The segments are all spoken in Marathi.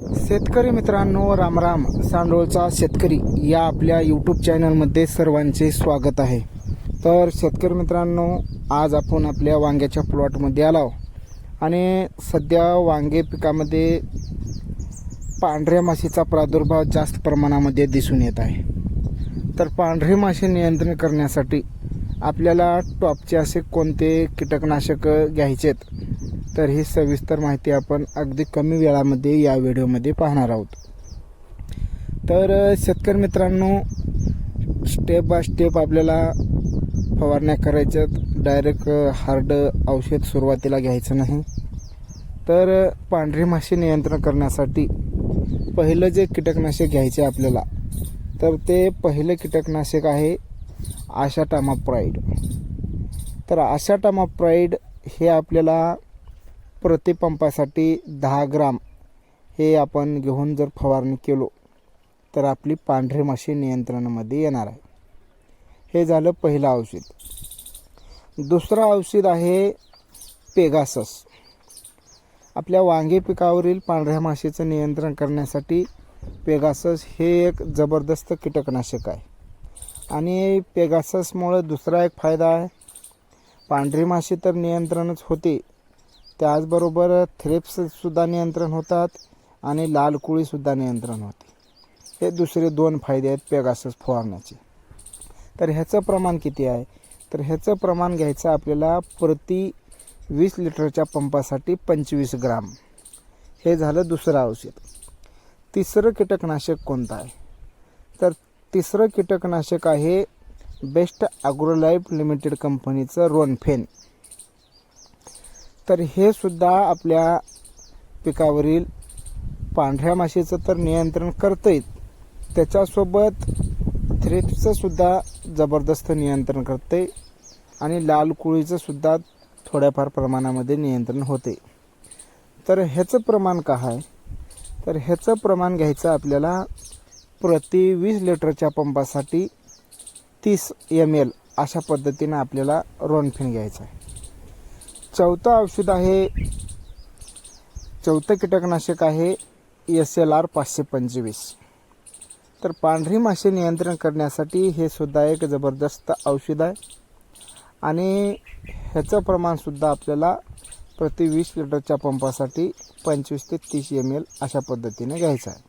शेतकरी मित्रांनो रामराम सांडोळचा शेतकरी या आपल्या यूट्यूब चॅनलमध्ये सर्वांचे स्वागत आहे. तर शेतकरी मित्रांनो आज आपण आपल्या वांग्याच्या प्लॉटमध्ये आलो आणि सध्या वांगे पिकामध्ये पांढऱ्या माशीचा प्रादुर्भाव जास्त प्रमाणामध्ये दिसून येत आहे. तर पांढरे माशी नियंत्रण करण्यासाठी आपल्याला टॉपचे असे कोणते कीटकनाशक घ्यायचेत? तर ही सविस्तर माहिती आपण अगदी कमी वेळामध्ये या व्हिडिओमध्ये पाहणार आहोत. तर शेतकरी मित्रांनो स्टेप बाय स्टेप आपल्याला फवारण्या करायच्यात. डायरेक्ट हार्ड औषध सुरुवातीला घ्यायचं नाही. तर पांढरी माशी नियंत्रण करण्यासाठी पहिलं जे कीटकनाशक घ्यायचे आपल्याला तर ते पहिलं कीटकनाशक आहे आशाटामाप्राईड तर आशाटामाप्राईड हे आपल्याला प्रतिपंपासाठी दहा ग्राम हे आपण घेऊन जर फवारणी केलो तर आपली पांढरी माशी नियंत्रणामध्ये येणार आहे. हे झालं पहिलं औषध. दुसरं औषध आहे पेगासस. आपल्या वांगे पिकावरील पांढऱ्या माशीचं नियंत्रण करण्यासाठी पेगासस हे एक जबरदस्त कीटकनाशक आहे. आणि पेगाससमुळं दुसरा एक फायदा आहे. पांढरी माशी तर नियंत्रणच होते त्याचबरोबर थ्रेप्ससुद्धा नियंत्रण होतात आणि लाल कुळीसुद्धा नियंत्रण होते. हे दुसरे दोन फायदे आहेत पेगासस फवारण्याचे. तर ह्याचं प्रमाण किती आहे? तर ह्याचं प्रमाण घ्यायचं आपल्याला प्रति वीस लिटरच्या पंपासाठी पंचवीस ग्राम. हे झालं दुसरं औषध. तिसरं कीटकनाशक कोणतं आहे? तर तिसरं कीटकनाशक आहे बेस्ट ॲग्रोलाईफ लिमिटेड कंपनीचं रोनफेन तर हे सुद्धा आपल्या पिकावरील पांढऱ्या माशीचं तर नियंत्रण करतंच त्याच्यासोबत थ्रिप्सचं सुद्धा जबरदस्त नियंत्रण करते आणि लाल कुळीचं सुद्धा थोड्याफार प्रमाणामध्ये नियंत्रण होते तर ह्याचं प्रमाण काय आहे? तर ह्याचं प्रमाण घ्यायचं आपल्याला प्रति वीस लिटरच्या पंपासाठी तीस एम एल अशा पद्धतीनं आपल्याला रोनफिन घ्यायचं आहे. चौथं औषध आहे. चौथं कीटकनाशक आहे. एस एल आर पाचशे पंचवीस. तर पांढरी मासे नियंत्रण करण्यासाठी हे सुद्धा एक जबरदस्त औषध आहे. आणि ह्याचं प्रमाणसुद्धा आपल्याला प्रति वीस लिटरच्या पंपासाठी पंचवीस ते तीस एम एल अशा पद्धतीने घ्यायचं आहे.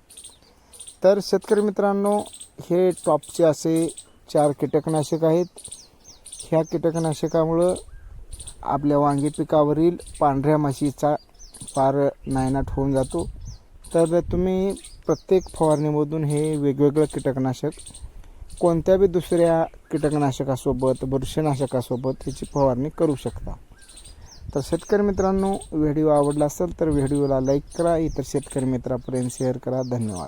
तर शेतकरी मित्रांनो हे टॉपचे असे चार कीटकनाशक आहेत. ह्या कीटकनाशकामुळं आपल्या वांगी पिकावरील पांढऱ्या माशीचा फार नायनाट होऊन जातो. तर तुम्ही प्रत्येक फवारणीमधून हे वेगवेगळं कीटकनाशक कोणत्या बी दुसऱ्या कीटकनाशकासोबत बुरशीनाशकासोबत ह्याची फवारणी करू शकता. तर शेतकरी मित्रांनो व्हिडिओ आवडला असेल तर व्हिडिओला लाईक करा इतर शेतकरी मित्रापर्यंत शेअर करा. धन्यवाद.